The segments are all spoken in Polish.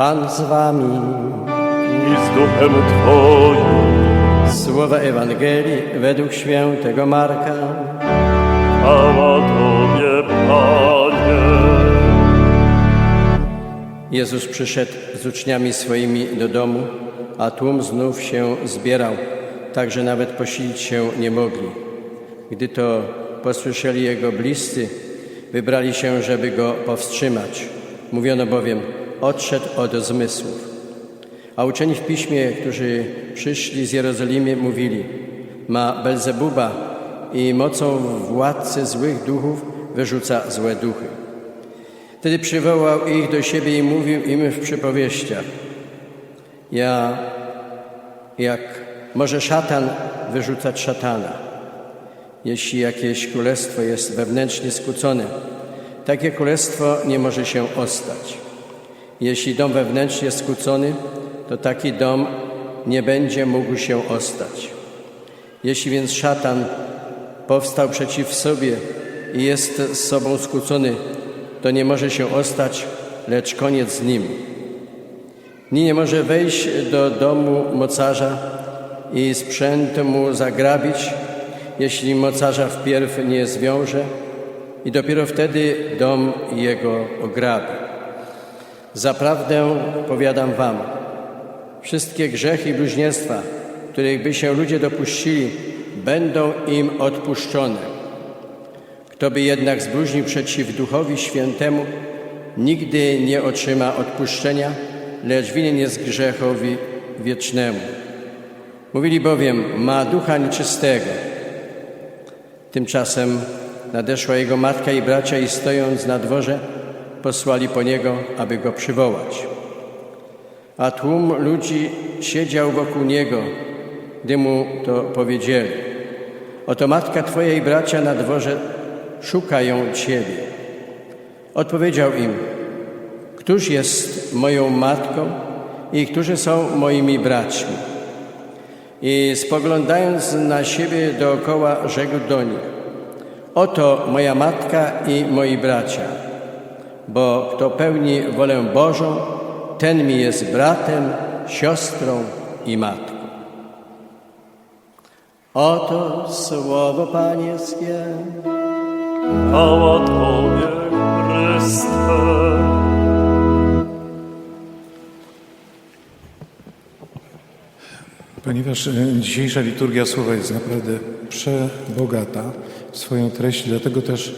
Pan z wami. i z duchem Twoim. Słowa Ewangelii według świętego Marka. Chwała Tobie, Panie. Jezus przyszedł z uczniami swoimi do domu, a tłum znów się zbierał, tak że nawet posilić się nie mogli. Gdy to posłyszeli jego bliscy, wybrali się, żeby go powstrzymać. Mówiono bowiem, odszedł od zmysłów. A uczeni w piśmie, którzy przyszli z Jerozolimy, mówili: Ma Belzebuba i mocą władcy złych duchów wyrzuca złe duchy. Wtedy przywołał ich do siebie i mówił im w przypowieściach: Ja, jak może szatan wyrzucać szatana, jeśli jakieś królestwo jest wewnętrznie skłócone, takie królestwo nie może się ostać. Jeśli dom wewnętrznie jest skłócony, to taki dom nie będzie mógł się ostać. Jeśli więc szatan powstał przeciw sobie i jest z sobą skłócony, to nie może się ostać, lecz koniec z nim. Ni nie może wejść do domu mocarza i sprzęt mu zagrabić, jeśli mocarza wpierw nie zwiąże i dopiero wtedy dom jego ograbi. Zaprawdę powiadam wam, wszystkie grzechy i bluźnierstwa, których by się ludzie dopuścili, będą im odpuszczone. Kto by jednak zbluźnił przeciw Duchowi Świętemu, nigdy nie otrzyma odpuszczenia, lecz winien jest grzechowi wiecznemu. Mówili bowiem, ma ducha nieczystego. Tymczasem nadeszła jego matka i bracia i stojąc na dworze, posłali po niego, aby go przywołać. A tłum ludzi siedział wokół niego, gdy mu to powiedzieli. Oto matka twoja i bracia na dworze szukają Ciebie. Odpowiedział im, Któż jest moją matką i którzy są moimi braćmi? I spoglądając na siebie dookoła, rzekł do nich, Oto moja matka i moi bracia, bo kto pełni wolę Bożą, ten mi jest bratem, siostrą i matką. Oto słowo Pańskie. Chwała Tobie, Chryste. Ponieważ e, dzisiejsza liturgia słowa jest naprawdę przebogata w swoją treść, dlatego też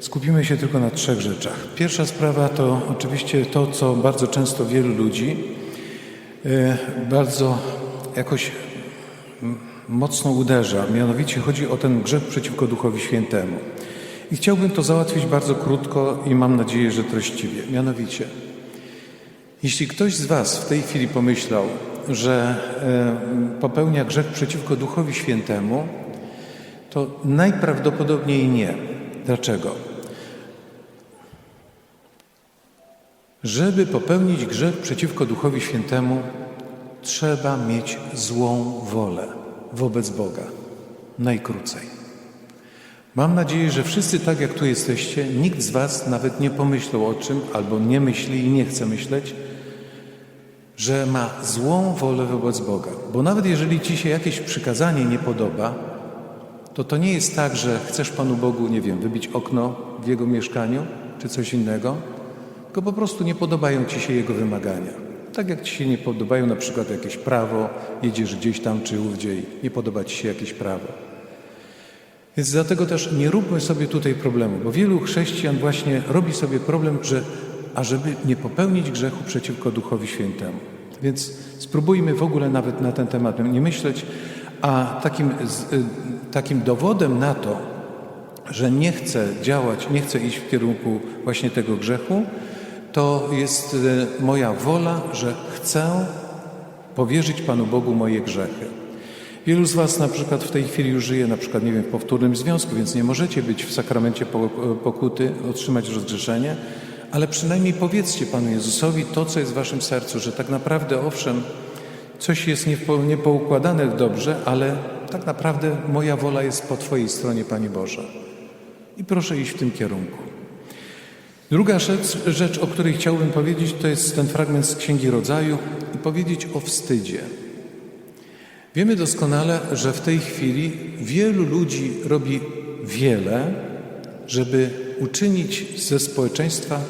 skupimy się tylko na trzech rzeczach. Pierwsza sprawa to oczywiście to, co bardzo często wielu ludzi e, bardzo jakoś mocno uderza, mianowicie chodzi o ten grzech przeciwko Duchowi Świętemu. I chciałbym to załatwić bardzo krótko i mam nadzieję, że treściwie. Mianowicie, jeśli ktoś z Was w tej chwili pomyślał, że e, popełnia grzech przeciwko Duchowi Świętemu, to najprawdopodobniej nie. Dlaczego? Żeby popełnić grzech przeciwko Duchowi Świętemu, trzeba mieć złą wolę wobec Boga. Najkrócej. Mam nadzieję, że wszyscy tak jak tu jesteście, nikt z Was nawet nie pomyślał o czym, albo nie myśli i nie chce myśleć, że ma złą wolę wobec Boga. Bo nawet jeżeli Ci się jakieś przykazanie nie podoba, to to nie jest tak, że chcesz Panu Bogu, nie wiem, wybić okno w Jego mieszkaniu czy coś innego, tylko po prostu nie podobają Ci się Jego wymagania. Tak jak Ci się nie podobają na przykład jakieś prawo, jedziesz gdzieś tam czy ówdziej, nie podoba Ci się jakieś prawo. Więc dlatego też nie róbmy sobie tutaj problemu, bo wielu chrześcijan właśnie robi sobie problem, że ażeby nie popełnić grzechu przeciwko Duchowi Świętemu. Więc spróbujmy w ogóle nawet na ten temat nie myśleć, a takim, y, takim dowodem na to, że nie chcę działać, nie chcę iść w kierunku właśnie tego grzechu, to jest y, moja wola, że chcę powierzyć Panu Bogu moje grzechy. Wielu z Was na przykład w tej chwili już żyje na przykład, nie wiem, w powtórnym związku, więc nie możecie być w sakramencie po- pokuty, otrzymać rozgrzeszenie, ale przynajmniej powiedzcie Panu Jezusowi to, co jest w Waszym sercu, że tak naprawdę owszem, coś jest niepo- niepoukładane dobrze, ale tak naprawdę moja wola jest po Twojej stronie, Panie Boże. I proszę iść w tym kierunku. Druga rzecz, rzecz, o której chciałbym powiedzieć, to jest ten fragment z Księgi Rodzaju i powiedzieć o wstydzie. Wiemy doskonale, że w tej chwili wielu ludzi robi wiele, żeby uczynić ze społeczeństwa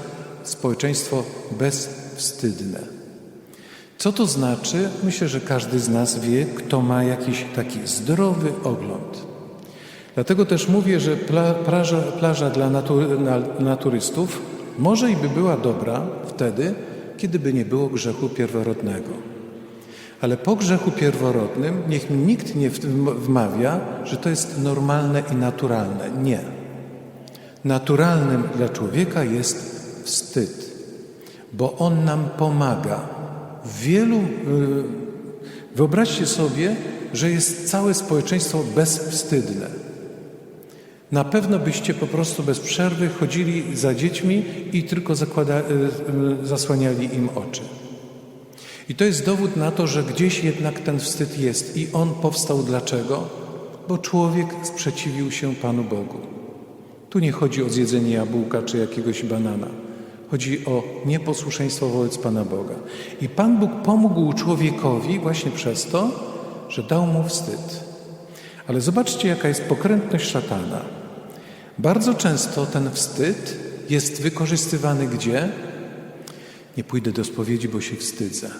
społeczeństwo bezwstydne. Co to znaczy? Myślę, że każdy z nas wie, kto ma jakiś taki zdrowy ogląd. Dlatego też mówię, że pla, plaża, plaża dla natu, na, naturystów może i by była dobra wtedy, kiedy by nie było grzechu pierworodnego. Ale po grzechu pierworodnym niech mi nikt nie wmawia, że to jest normalne i naturalne. Nie. Naturalnym dla człowieka jest wstyd, bo on nam pomaga. W wielu. y, Wyobraźcie sobie, że jest całe społeczeństwo bezwstydne. Na pewno byście po prostu bez przerwy chodzili za dziećmi i tylko zakłada, y, y, zasłaniali im oczy. I to jest dowód na to, że gdzieś jednak ten wstyd jest. I on powstał dlaczego? Bo człowiek sprzeciwił się Panu Bogu. Tu nie chodzi o zjedzenie jabłka czy jakiegoś banana. Chodzi o nieposłuszeństwo wobec Pana Boga. I Pan Bóg pomógł człowiekowi właśnie przez to, że dał mu wstyd. Ale zobaczcie, jaka jest pokrętność szatana. Bardzo często ten wstyd jest wykorzystywany gdzie? Nie pójdę do spowiedzi, bo się wstydzę.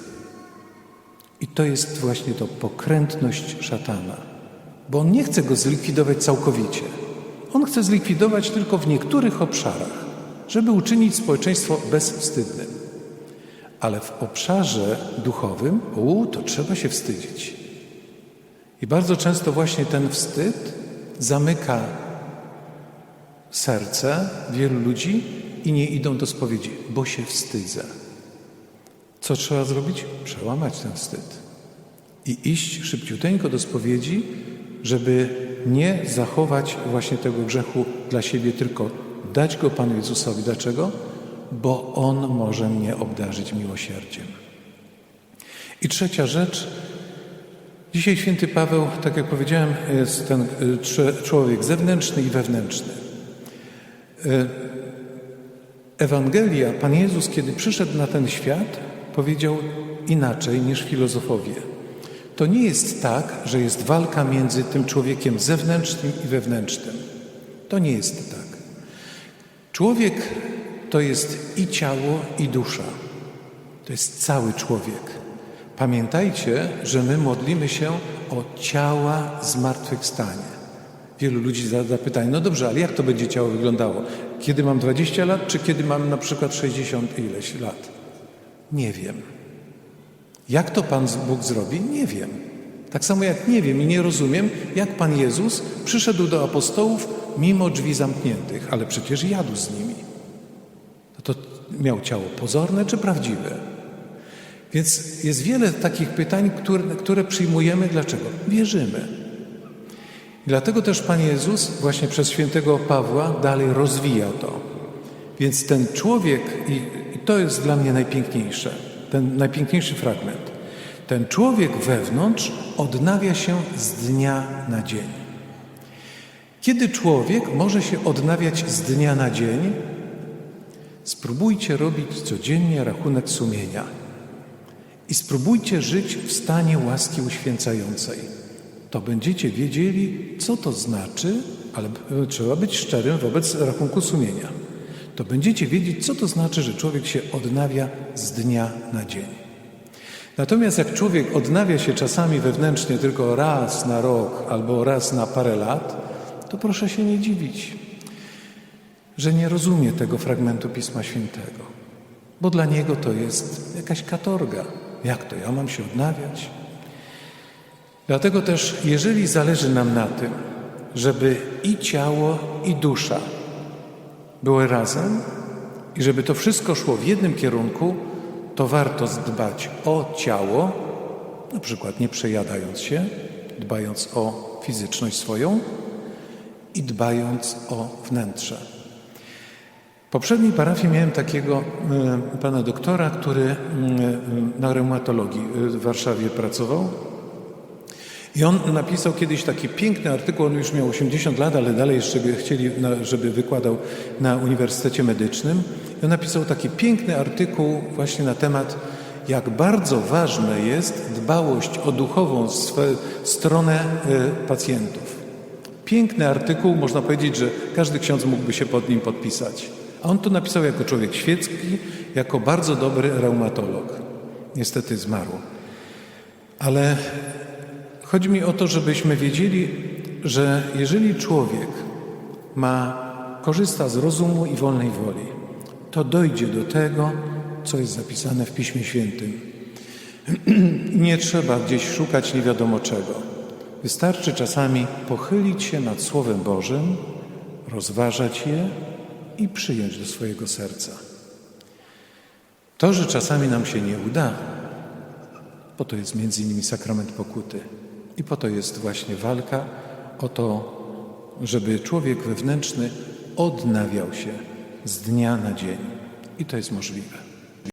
I to jest właśnie to pokrętność szatana, bo on nie chce go zlikwidować całkowicie. On chce zlikwidować tylko w niektórych obszarach, żeby uczynić społeczeństwo bezwstydnym. Ale w obszarze duchowym, u, to trzeba się wstydzić. I bardzo często właśnie ten wstyd zamyka serce wielu ludzi i nie idą do spowiedzi, bo się wstydzę. Co trzeba zrobić? Przełamać ten wstyd i iść szybciuteńko do spowiedzi, żeby nie zachować właśnie tego grzechu dla siebie, tylko dać go Panu Jezusowi. Dlaczego? Bo On może mnie obdarzyć miłosierdziem. I trzecia rzecz. Dzisiaj święty Paweł, tak jak powiedziałem, jest ten cze- człowiek zewnętrzny i wewnętrzny. Ewangelia, Pan Jezus, kiedy przyszedł na ten świat, powiedział inaczej niż filozofowie. To nie jest tak, że jest walka między tym człowiekiem zewnętrznym i wewnętrznym. To nie jest tak. Człowiek to jest i ciało, i dusza. To jest cały człowiek. Pamiętajcie, że my modlimy się o ciała zmartwychwstanie. Wielu ludzi zada pytanie, no dobrze, ale jak to będzie ciało wyglądało? Kiedy mam 20 lat, czy kiedy mam na przykład 60 ileś lat? Nie wiem. Jak to Pan Bóg zrobi? Nie wiem. Tak samo jak nie wiem i nie rozumiem, jak Pan Jezus przyszedł do apostołów mimo drzwi zamkniętych, ale przecież jadł z nimi. No to miał ciało pozorne czy prawdziwe? Więc jest wiele takich pytań, które, które przyjmujemy. Dlaczego? Wierzymy. I dlatego też Pan Jezus właśnie przez świętego Pawła dalej rozwijał to. Więc ten człowiek, i to jest dla mnie najpiękniejsze, ten najpiękniejszy fragment. Ten człowiek wewnątrz odnawia się z dnia na dzień. Kiedy człowiek może się odnawiać z dnia na dzień? Spróbujcie robić codziennie rachunek sumienia i spróbujcie żyć w stanie łaski uświęcającej. To będziecie wiedzieli, co to znaczy, ale trzeba być szczerym wobec rachunku sumienia. To będziecie wiedzieć, co to znaczy, że człowiek się odnawia z dnia na dzień. Natomiast jak człowiek odnawia się czasami wewnętrznie tylko raz na rok albo raz na parę lat, to proszę się nie dziwić, że nie rozumie tego fragmentu Pisma Świętego, bo dla niego to jest jakaś katorga. Jak to ja mam się odnawiać? Dlatego też, jeżeli zależy nam na tym, żeby i ciało, i dusza były razem i żeby to wszystko szło w jednym kierunku, to warto dbać o ciało, na przykład nie przejadając się, dbając o fizyczność swoją i dbając o wnętrze. W poprzedniej parafii miałem takiego e, pana doktora, który e, na reumatologii w Warszawie pracował. I on napisał kiedyś taki piękny artykuł, on już miał 80 lat, ale dalej jeszcze chcieli, żeby wykładał na Uniwersytecie Medycznym. I on napisał taki piękny artykuł właśnie na temat, jak bardzo ważna jest dbałość o duchową stronę e, pacjentów. Piękny artykuł, można powiedzieć, że każdy ksiądz mógłby się pod nim podpisać. A on to napisał jako człowiek świecki, jako bardzo dobry reumatolog. Niestety zmarł. Ale chodzi mi o to, żebyśmy wiedzieli, że jeżeli człowiek ma, korzysta z rozumu i wolnej woli, to dojdzie do tego, co jest zapisane w Piśmie Świętym. Nie trzeba gdzieś szukać nie wiadomo czego. Wystarczy czasami pochylić się nad Słowem Bożym, rozważać je i przyjąć do swojego serca. To, że czasami nam się nie uda, po to jest między innymi sakrament pokuty. I po to jest właśnie walka o to, żeby człowiek wewnętrzny odnawiał się z dnia na dzień. I to jest możliwe.